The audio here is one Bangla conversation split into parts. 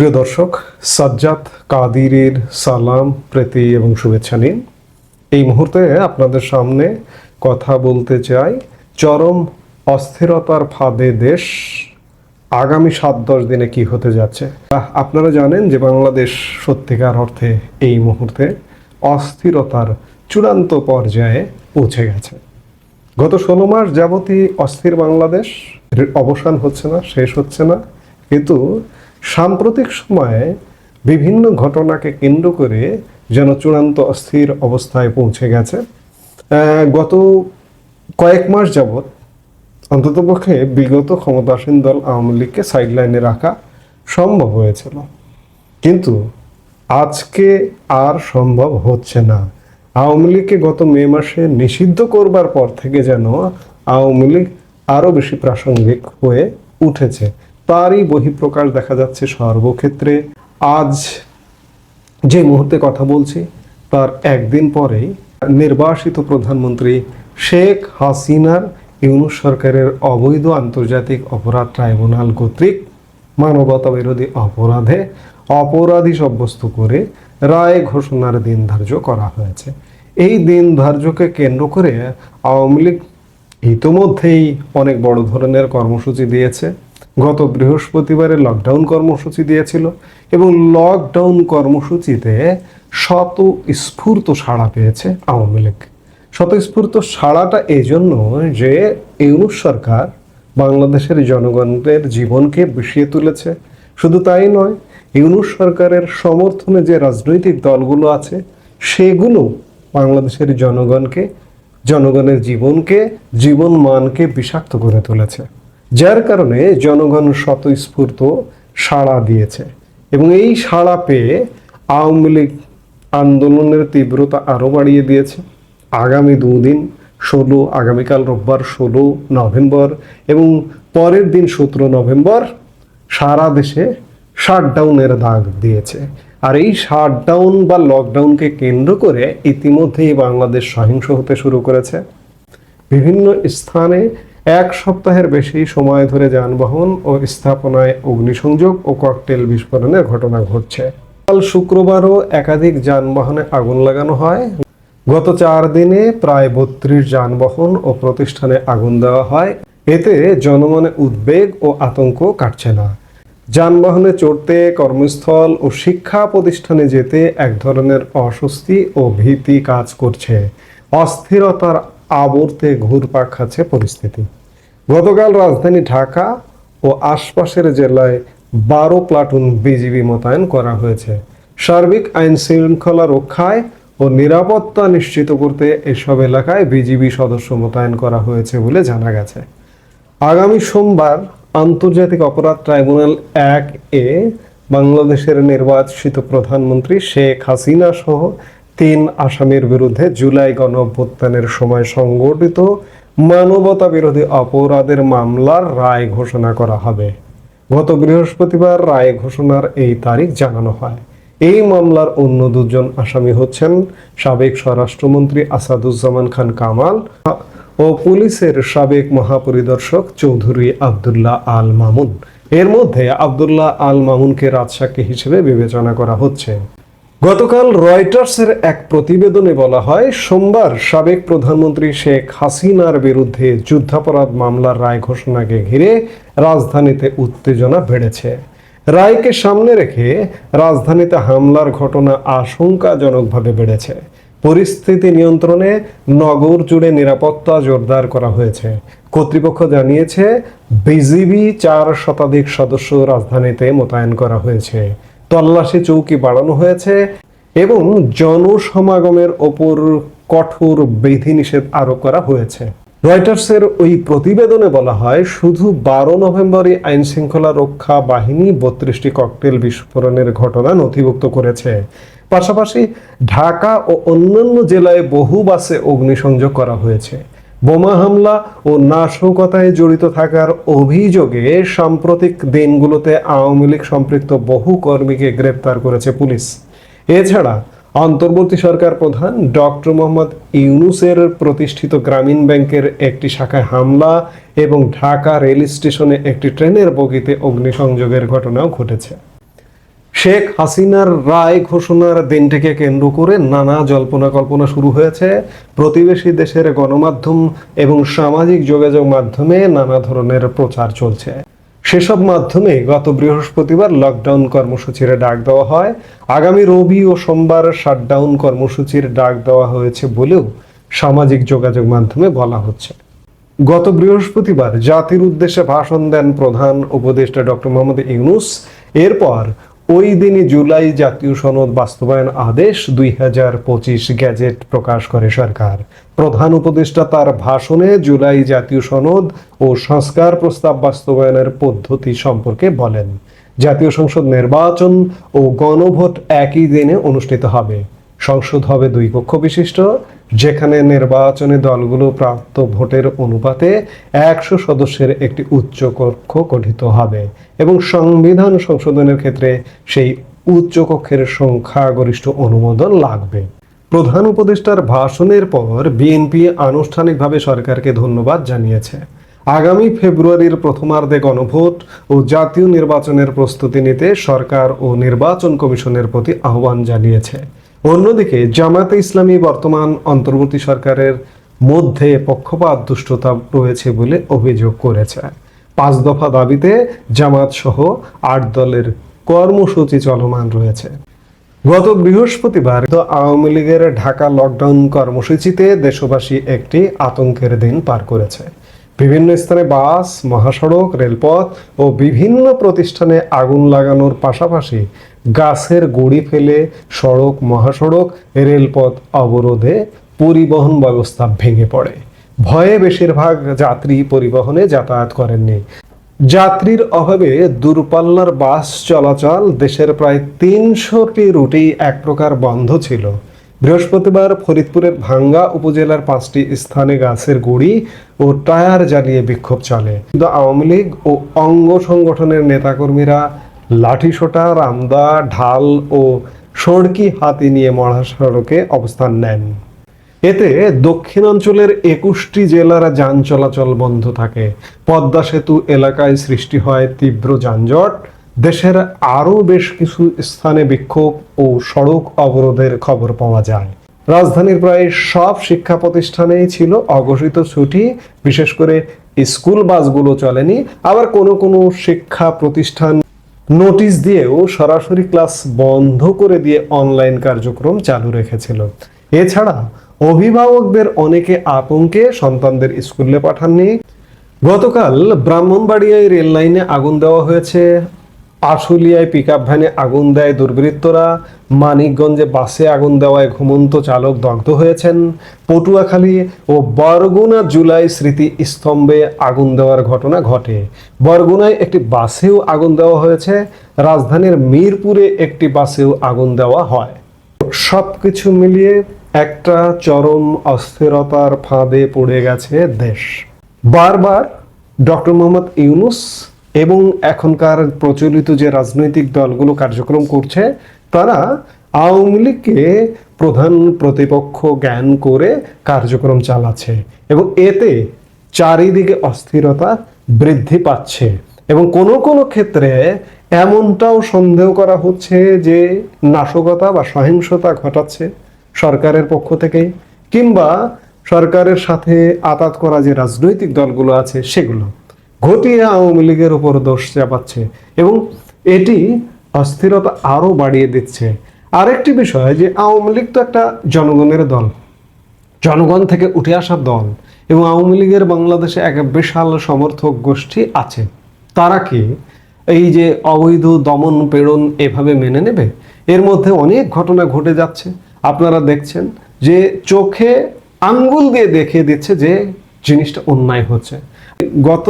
প্রিয় দর্শক, সাজ্জাদ কাদিরের সালাম, প্রীতি এবং শুভেচ্ছা নিন। এই মুহূর্তে আপনাদের সামনে কথা বলতে চাই চরম অস্থিরতার ফাঁদে দেশ আগামী সাত দশ দিনে কি হতে যাচ্ছে? আপনারা জানেন যে বাংলাদেশ সত্যিকার অর্থে এই মুহূর্তে অস্থিরতার চূড়ান্ত পর্যায়ে পৌঁছে গেছে। গত ষোলো মাস যাবতই অস্থির বাংলাদেশ। অবসান হচ্ছে না, শেষ হচ্ছে না। কিন্তু সাম্প্রতিক সময়ে বিভিন্ন ঘটনাকে কেন্দ্র করে যেন চূড়ান্ত অস্থির অবস্থায় পৌঁছে গেছে। গত কয়েক মাস যাবৎ অন্ততপক্ষে বিগত ক্ষমতাসীন দল আওয়ামী লীগকে সাইডলাইনে রাখা সম্ভব হয়েছিল। কিন্তু আজকে আর সম্ভব হচ্ছে না। আওয়ামী লীগকে গত মে মাসে নিষিদ্ধ করবার পর থেকে যেন আওয়ামী লীগ আরও বেশি প্রাসঙ্গিক হয়ে উঠেছে। তারই বহিঃপ্রকাশ দেখা যাচ্ছে সর্বক্ষেত্রে। আজ যে মুহূর্তে কথা বলছি, তার একদিন পরেই নির্বাসিত প্রধানমন্ত্রী শেখ হাসিনার, ইউনুস সরকারের অবৈধ আন্তর্জাতিক অপরাধ ট্রাইব্যুনাল কর্তৃক মানবতা বিরোধী অপরাধে অপরাধী সাব্যস্ত করে রায় ঘোষণার দিন ধার্য করা হয়েছে। এই দিন ধার্যকে কেন্দ্র করে আওয়ামী লীগ ইতোমধ্যেই অনেক বড় ধরনের কর্মসূচি দিয়েছে। গত বৃহস্পতিবারে লকডাউন কর্মসূচি দিয়েছিল এবং লকডাউন কর্মসূচিতে শত স্ফূর্ত সাড়া পেয়েছে আওয়ামী লীগ। স্বতঃস্ফূর্ত সাড়াটা এই জন্য যে ইউনুস সরকার বাংলাদেশের জনগণের জীবনকে বিষিয়ে তুলেছে। শুধু তাই নয়, ইউনুস সরকারের সমর্থনে যে রাজনৈতিক দলগুলো আছে, সেগুলো বাংলাদেশের জনগণকে, জনগণের জীবনকে, জীবন মানকে বিষাক্ত করে তুলেছে। যার কারণে জনগণ স্বতঃস্ফূর্ত সাড়া দিয়েছে এবং এই সাড়া পেয়ে আওয়ামী লীগ আন্দোলনের তীব্রতা আরও বাড়িয়ে দিয়েছে। আগামী দুদিন, ষোলো, আগামীকাল রোববার ষোলো নভেম্বর এবং পরের দিন সতেরো নভেম্বর সারা দেশে শাটডাউনের দাগ দিয়েছে। আর এই শাটডাউন বা লকডাউনকে কেন্দ্র করে ইতিমধ্যেই বাংলাদেশ সহিংস হতে শুরু করেছে। বিভিন্ন স্থানে এক সপ্তাহের বেশি সময় ধরে যানবাহন ও স্থাপনায় অগ্নিসংযোগ ও ককটেল বিস্ফোরণের ঘটনা ঘটছে। কাল শুক্রবারও একাধিক যানবাহনে আগুন লাগানো হয়। গত চার দিনে প্রায় বত্রিশ যানবাহন ও প্রতিষ্ঠানে আগুন দেওয়া হয়। এতে জনমনে উদ্বেগ ও আতঙ্ক কাটছে না। যানবাহনে চড়তে, কর্মস্থল ও শিক্ষা প্রতিষ্ঠানে যেতে এক ধরনের অস্বস্তি ও ভীতি কাজ করছে। অস্থিরতার আবর্তে ঘুরপাক খাচ্ছে পরিস্থিতি। গতকাল রাজধানী ঢাকা ও আশপাশের জেলায় বারো প্লাটুন বিজিবি মোতায়েন করা হয়েছে। সার্বিক আইন শৃঙ্খলা রক্ষায় ও নিরাপত্তা নিশ্চিত করতে এসব এলাকায় বিজিবি সদস্য মোতায়েন করা হয়েছে বলে জানা গেছে। আগামী সোমবার আন্তর্জাতিক অপরাধ ট্রাইব্যুনাল এক এ বাংলাদেশের নির্বাচিত প্রধানমন্ত্রী শেখ হাসিনা সহ তিন আসামির বিরুদ্ধে জুলাই গণ অভ্যুত্থানের সময় সংগঠিত মানবতা বিরোধী অপরাধের মামলার রায় ঘোষণা করা হবে। গত বৃহস্পতিবার রায় ঘোষণার এই তারিখ জানানো হয়। এই মামলার অন্য দুজন আসামি হচ্ছেন সাবেক স্বরাষ্ট্রমন্ত্রী আসাদুজ্জামান খান কামাল ও পুলিশের সাবেক মহাপরিদর্শক চৌধুরী আবদুল্লাহ আল মামুন। এর মধ্যে আবদুল্লাহ আল মামুনকে রাজসাক্ষী হিসেবে বিবেচনা করা হচ্ছে। গতকাল রয়টার্সের এক প্রতিবেদনে বলা হয়, সোমবার সাবেক প্রধানমন্ত্রী শেখ হাসিনার বিরুদ্ধে যুদ্ধাপরাধ মামলার রায় ঘোষণাকে ঘিরে রাজধানীতে উত্তেজনা বেড়েছে। রায়কে সামনে রেখে রাজধানীতে হামলার ঘটনা আশঙ্কাজনকভাবে বেড়েছে। পরিস্থিতি নিয়ন্ত্রণে নগর জুড়ে নিরাপত্তা জোরদার করা হয়েছে। কর্তৃপক্ষ জানিয়েছে, বিজিবি চার শতাধিক সদস্য রাজধানীতে মোতায়েন করা হয়েছে। তল্লাশি চৌকি বাড়ানো হয়েছে এবং জনসমাগমের ওপর কঠোর বিধিনিষেধ আরোপ করা হয়েছে। রয়টার্সের ওই প্রতিবেদনে বলা হয়, শুধু বারো নভেম্বরই আইন শৃঙ্খলা রক্ষা বাহিনী বত্রিশটি ককটেল বিস্ফোরণের ঘটনা নথিভুক্ত করেছে। পাশাপাশি ঢাকা ও অন্যান্য জেলায় বহু বাসে অগ্নিসংযোগ করা হয়েছে। বোমা হামলা ও নাশকতায় জড়িত থাকার অভিযোগে সাম্প্রতিক দিনগুলোতে আওয়ামী লীগ সম্পৃক্ত বহু কর্মীকে গ্রেপ্তার করেছে পুলিশ। এছাড়া অন্তর্বর্তী সরকার প্রধান ডক্টর মোহাম্মদ ইউনুসের প্রতিষ্ঠিত গ্রামীণ ব্যাংকের একটি শাখায় হামলা এবং ঢাকা রেল স্টেশনে একটি ট্রেনের বগিতে অগ্নিসংযোগের ঘটনাও ঘটেছে। শেখ হাসিনার রায় ঘোষণার দিনটিকে কেন্দ্র করে নানা জল্পনা কল্পনা শুরু হয়েছে। প্রতিবেশী দেশের গণমাধ্যম এবং সামাজিক যোগাযোগ মাধ্যমে নানা ধরনের প্রচার চলছে। সেসব মাধ্যমে গত বৃহস্পতিবার লকডাউন কর্মসূচির ডাক দেওয়া হয়। আগামী রবি ও সোমবার শাটডাউন কর্মসূচির ডাক দেওয়া হয়েছে বলেও সামাজিক যোগাযোগ মাধ্যমে বলা হচ্ছে। গত বৃহস্পতিবার জাতির উদ্দেশ্যে ভাষণ দেন প্রধান উপদেষ্টা ডক্টর মোহাম্মদ ইউনুস। এরপর ওই দিনই জুলাই জাতীয় সনদ বাস্তবায়ন আদেশ দুই হাজার পঁচিশ গ্যাজেট প্রকাশ করে সরকার। প্রধান উপদেষ্টা তার ভাষণে জুলাই জাতীয় সনদ ও সংস্কার প্রস্তাব বাস্তবায়নের পদ্ধতি সম্পর্কে বলেন। জাতীয় সংসদ নির্বাচন ও গণভোট একই দিনে অনুষ্ঠিত হবে। সংসদ হবে দুই কক্ষ বিশিষ্ট। যেখানে নির্বাচনে দলগুলো প্রাপ্ত ভোটের অনুপাতে একশো সদস্যের একটি উচ্চ কক্ষ গঠিত হবে এবং সংবিধান সংশোধনের ক্ষেত্রে সেই উচ্চ কক্ষের সংখ্যাগরিষ্ঠ অনুমোদন লাগবে। প্রধান উপদেষ্টার ভাষণের পর বিএনপি আনুষ্ঠানিকভাবে সরকারকে ধন্যবাদ জানিয়েছে। আগামী ফেব্রুয়ারির প্রথমার্ধে গণভোট ও জাতীয় নির্বাচনের প্রস্তুতি নিতে সরকার ও নির্বাচন কমিশনের প্রতি আহ্বান জানিয়েছে। অন্যদিকে, জামায়াতে ইসলামী বর্তমান অন্তর্বর্তী সরকারের মধ্যে পক্ষপাত, দুষ্টতা রয়েছে বলে অভিযোগ করেছে। পাঁচ দফা দাবিতে জামাত সহ আট দলের কর্মসূচি চলমান রয়েছে। গত বৃহস্পতিবার আওয়ামী লীগের ঢাকা লকডাউন কর্মসূচিতে দেশবাসী একটি আতঙ্কের দিন পার করেছে। বিভিন্ন স্থানে বাস, মহাসড়ক, রেলপথ ও বিভিন্ন প্রতিষ্ঠানে আগুন লাগানোর পাশাপাশি গাছের গুড়ি ফেলে সড়ক, মহাসড়ক, রেলপথ অবরোধে পরিবহন ব্যবস্থা ভেঙে পড়ে। ভয়ে বেশিরভাগ যাত্রী পরিবহনে যাতায়াত করেননি। যাত্রীর অভাবে দূরপাল্লার বাস চলাচল দেশের প্রায় তিনশোটি রুটেই এক প্রকার বন্ধ ছিল। বৃহস্পতিবার ফরিদপুরের ভাঙ্গা উপজেলার পাঁচটি স্থানে গাছের গুড়ি ও টায়ার জ্বালিয়ে বিক্ষোভ চলে। কিন্তু আওয়ামী লীগ ও অঙ্গ সংগঠনের নেতাকর্মীরা লাঠিসোঁটা রামদা, ঢাল ও সড়কি হাতি নিয়ে মহাসড়কে অবস্থান নেন। এতে দক্ষিণাঞ্চলের একুশটি জেলার যান চলাচল বন্ধ থাকে। পদ্মা সেতু এলাকায় সৃষ্টি হয় তীব্র যানজট। দেশের আরও বেশ কিছু স্থানে বিক্ষোভ ও সড়ক অবরোধের খবর পাওয়া যায়। রাজধানীর প্রায় সব শিক্ষা প্রতিষ্ঠানেই ছিল অঘোষিত ছুটি। বিশেষ করে স্কুল বাসগুলো চলেনি। আবার কোনো কোনো শিক্ষা প্রতিষ্ঠান নোটিশ দিয়েও সরাসরি ক্লাস বন্ধ করে দিয়ে অনলাইন কার্যক্রম চালু রেখেছিল। এছাড়া অভিভাবকদের অনেকে আতঙ্কে সন্তানদের স্কুলে পাঠাননি। গতকাল ব্রাহ্মণবাড়িয়ায় রেল লাইনে আগুন দেওয়া হয়েছে। আশুলিয়ায় পিক ভ্যানে আগুন দেয় দুর্বৃত্তরা। মানিকগঞ্জে বাসে আগুন দেওয়ায় ঘুমন্ত চালক দগ্ধ হয়েছেন। পটুয়াখালী ও বরগুনা জুলাই স্মৃতি স্তম্ভে আগুন দেওয়ার ঘটনা ঘটে। বরগুনায় একটি বাসেও আগুন দেওয়া হয়েছে। রাজধানীর মিরপুরে একটি বাসেও আগুন দেওয়া হয়। সব কিছু মিলিয়ে একটা চরম অস্থিরতার ফাঁদে পড়ে গেছে দেশ। বারবার ডক্টর মোহাম্মদ ইউনুস এবং এখনকার প্রচলিত যে রাজনৈতিক দলগুলো কার্যক্রম করছে, তারা আওয়ামী লীগকে প্রধান প্রতিপক্ষ জ্ঞান করে কার্যক্রম চালাচ্ছে এবং এতে চারিদিকে অস্থিরতা বৃদ্ধি পাচ্ছে। এবং কোনো কোনো ক্ষেত্রে এমনটাও সন্দেহ করা হচ্ছে যে নাশকতা বা সহিংসতা ঘটাচ্ছে সরকারের পক্ষ থেকে কিংবা সরকারের সাথে আতাত করা যে রাজনৈতিক দলগুলো আছে সেগুলো। ঘটিয়ে আওয়ামী লীগের উপর দোষ চাপাচ্ছে এবং এটি অস্থিরতা আরও বাড়িয়ে দিচ্ছে। আরেকটি বিষয় যে আওয়ামী লীগ তো একটা জনগণের দল। জনগণ থেকে উঠে আসা দল এবং আওয়ামী লীগের বাংলাদেশে এক বিশাল সমর্থক গোষ্ঠী আছে। তারা কি এই যে অবৈধ দমন প্রেরণ এভাবে মেনে নেবে? এর মধ্যে অনেক ঘটনা ঘটে যাচ্ছে। আপনারা দেখছেন যে চোখে আঙ্গুল দিয়ে দেখিয়ে দিচ্ছে যে জিনিসটা অন্যায় হচ্ছে। গত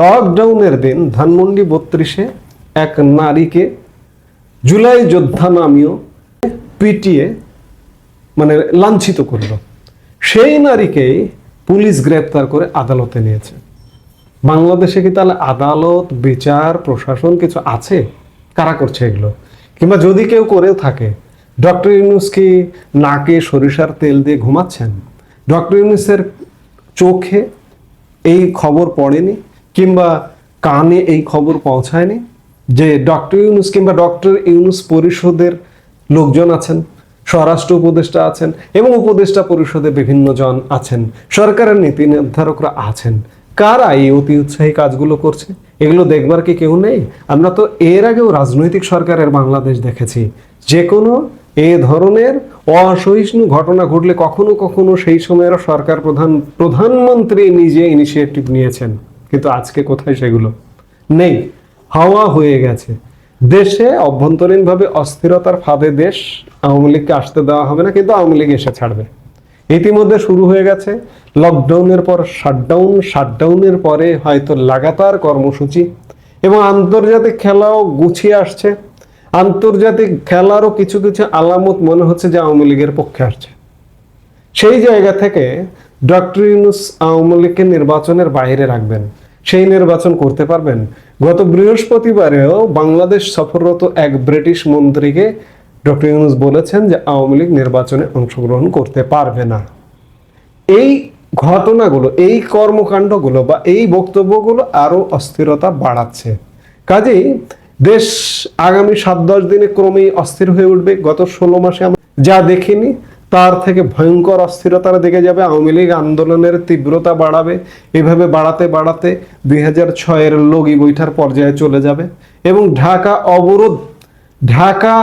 লকডাউনের দিন ধানমন্ডি বত্রিশে এক নারীকে জুলাই যোদ্ধা নামীয় পিটিয়ে মানে লাঞ্ছিত করল। সেই নারীকেই পুলিশ গ্রেপ্তার করে আদালতে নিয়েছে। বাংলাদেশে কি তাহলে আদালত, বিচার, প্রশাসন কিছু আছে? কারা করছে এগুলো? কিংবা যদি কেউ করেও থাকে, ডক্টর ইউনুস কি নাকে সরিষার তেল দিয়ে ঘুমাচ্ছেন? ডক্টর ইউনুসের চোখে এই খবর পড়েনি? কিংবা কানে এই খবর পৌঁছায়নি? যে ডক্টর ইউনুস কিংবা ডক্টর ইউনুস পরিষদের লোকজন আছেন, স্বরাষ্ট্র উপদেষ্টা আছেন এবং উপদেষ্টা পরিষদে বিভিন্ন জন আছেন, সরকারের নীতি নির্ধারকরা আছেন। কারা এই অতি উৎসাহী কাজগুলো করছে? এগুলো দেখবার কি কেউ নেই? আমরা তো এর আগেও রাজনৈতিক সরকারের বাংলাদেশ দেখেছি। যে কোনো এ ধরনের অসহিষ্ণু ঘটনা ঘটলে কখনো কখনো সেই সময়ের সরকার প্রধান, প্রধানমন্ত্রী নিজে ইনিশিয়েটিভ নিয়েছেন। কিন্তু আজকে কোথায় সেগুলো? নেই। হাওয়া হয়ে গেছে। দেশে অভ্যন্তরীণভাবে অস্থিরতার ফাঁদে দেশ আওয়ামী লীগকে আসতে দেওয়া হবে না, কিন্তু আওয়ামী লীগ এসে ছাড়বে। ইতিমধ্যে শুরু হয়ে গেছে লকডাউনের পর শাটডাউন শাটডাউনের পরে হয়তো লাগাতার কর্মসূচি এবং আন্তর্জাতিক খেলাও গুছিয়ে আসছে। আন্তর্জাতিক খেলারও কিছু কিছু আলামত মনে হচ্ছে যে আওয়ামী লীগের পক্ষে আসছে। সেই জায়গা থেকে ডক্টর ইউনুস আওয়ামী লীগকে নির্বাচনের বাইরে রাখবেন। সেই নির্বাচন করতে পারবেন। গত বৃহস্পতিবারেও বাংলাদেশ সফররত এক ব্রিটিশ মন্ত্রীকে ডক্টর ইউনুস বলেছেন যে আওয়ামী লীগ নির্বাচনে অংশগ্রহণ করতে পারবে না। এই ঘটনাগুলো, এই কর্মকাণ্ডগুলো বা এই বক্তব্যগুলো আরও অস্থিরতা বাড়াচ্ছে। কাজেই দেশ আগামী সাত দশ দিনে ক্রমেই অস্থির হয়ে উঠবে। গত ষোলো মাসে আমরা যা দেখিনি তার থেকে ভয়ঙ্কর অস্থিরতার দিকে যাবে। আওয়ামী লীগ আন্দোলনের তীব্রতা বাড়াবে। এভাবে বাড়াতে বাড়াতে দুই হাজার ছয়ের লগি বৈঠার পর্যায়ে চলে যাবে এবং ঢাকা অবরোধ, ঢাকা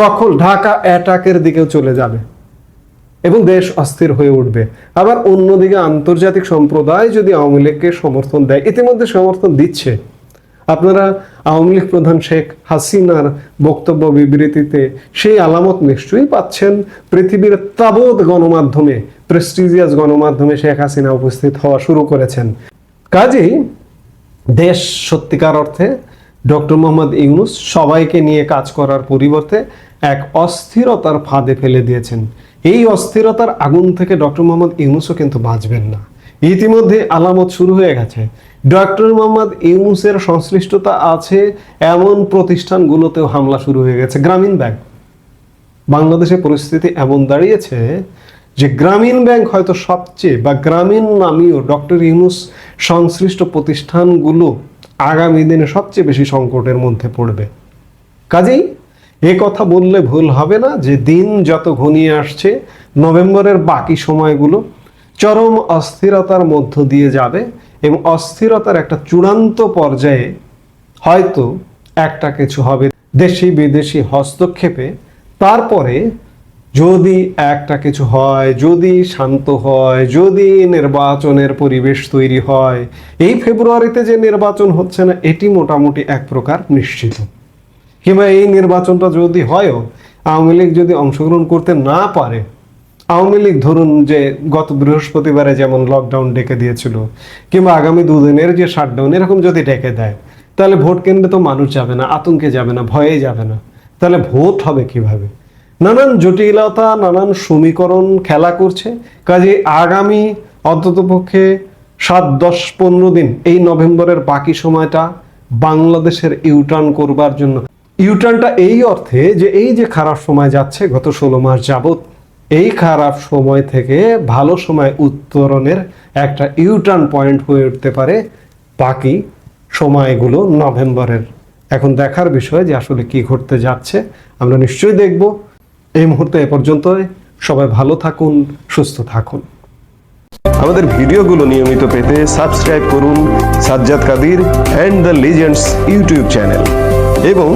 দখল, ঢাকা অ্যাটাকের দিকেও চলে যাবে এবং দেশ অস্থির হয়ে উঠবে। আবার অন্যদিকে আন্তর্জাতিক সম্প্রদায় যদি আওয়ামী লীগকে সমর্থন দেয়, ইতিমধ্যে সমর্থন দিচ্ছে। আপনারা আওয়ামী লীগ প্রধান শেখ হাসিনার বক্তব্য বিবৃতিতে সেই আলামত নিশ্চয়ই পাচ্ছেন। পৃথিবীর তাবৎ গণমাধ্যমে প্রেস্টিজিয়াস গণমাধ্যমে শেখ হাসিনা উপস্থিত হওয়া শুরু করেছেন। কাজেই দেশ সত্যিকার অর্থে ডক্টর মোহাম্মদ ইউনুস সবাইকে নিয়ে কাজ করার পরিবর্তে এক অস্থিরতার ফাঁদে ফেলে দিয়েছেন। এই অস্থিরতার আগুন থেকে ডক্টর মোহাম্মদ ইউনুসও কিন্তু বাঁচবেন না। ইতিমধ্যে আলামত শুরু হয়ে গেছে। ডক্টর মোহাম্মদ ইউনুসের সংশ্লিষ্টতা আছে এমন প্রতিষ্ঠানগুলোতেও হামলা শুরু হয়ে গেছে। গ্রামীণ ব্যাংক। বাংলাদেশে পরিস্থিতি এমন দাঁড়িয়েছে যে গ্রামীণ ব্যাংক হয়তো সবচেয়ে বা গ্রামীণ নামীয় ডক্টর ইউনুস সংশ্লিষ্ট প্রতিষ্ঠানগুলো আগামী দিনে সবচেয়ে বেশি সংকটের মধ্যে পড়বে। কাজেই এ কথা বললে ভুল হবে না যে দিন যত ঘনিয়ে আসছে, নভেম্বরের বাকি সময়গুলো চরম অস্থিরতার মধ্য দিয়ে যাবে। এবং অস্থিরতার একটা চূড়ান্ত পর্যায়ে হয়তো একটা কিছু হবে। দেশি, বিদেশি হস্তক্ষেপে তারপরে যদি একটা কিছু হয়, যদি শান্ত হয়, যদি নির্বাচনের পরিবেশ তৈরি হয়, এই ফেব্রুয়ারিতে যে নির্বাচন হচ্ছে না, এটি মোটামুটি এক প্রকার নিশ্চিত। কিংবা এই নির্বাচনটা যদি হয়ও, আওয়ামী লীগ যদি অংশগ্রহণ করতে না পারে আওয়ামী লীগ ধরুন যে গত বৃহস্পতিবারে যেমন লকডাউন ডেকে দিয়েছিল, কিংবা আগামী দুদিনের যে শাটডাউন এরকম যদি ডেকে দেয়, তাহলে ভোট কেন্দ্রে তো মানুষ যাবে না, আতঙ্কে যাবে না, ভয়ে যাবে না। তাহলে ভোট হবে কীভাবে? নানান জটিলতা, নানান সমীকরণ খেলা করছে। কাজে আগামী অন্ততপক্ষে সাত, দশ, পনেরো দিন, এই নভেম্বরের বাকি সময়টা বাংলাদেশের ইউটার্ন করবার জন্য। ইউটার্নটা এই অর্থে যে এই যে খারাপ সময় যাচ্ছে, গত ষোলো মাস যাবত এই খারাপ সময় থেকে ভালো সময় উত্তরণের একটা ইউটার্ন পয়েন্ট হয়ে উঠতে পারে বাকি সময়গুলো নভেম্বরের। এখন দেখার বিষয় যে আসলে কি ঘটতে যাচ্ছে। আমরা নিশ্চয়ই দেখব। এই মুহূর্তে এ পর্যন্ত সবাই ভালো থাকুন, সুস্থ থাকুন। আমাদের ভিডিওগুলো নিয়মিত পেতে সাবস্ক্রাইব করুন Sajjad Kadir and the legends YouTube channel এবং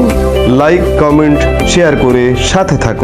লাইক কমেন্ট শেয়ার করে সাথে থাকুন।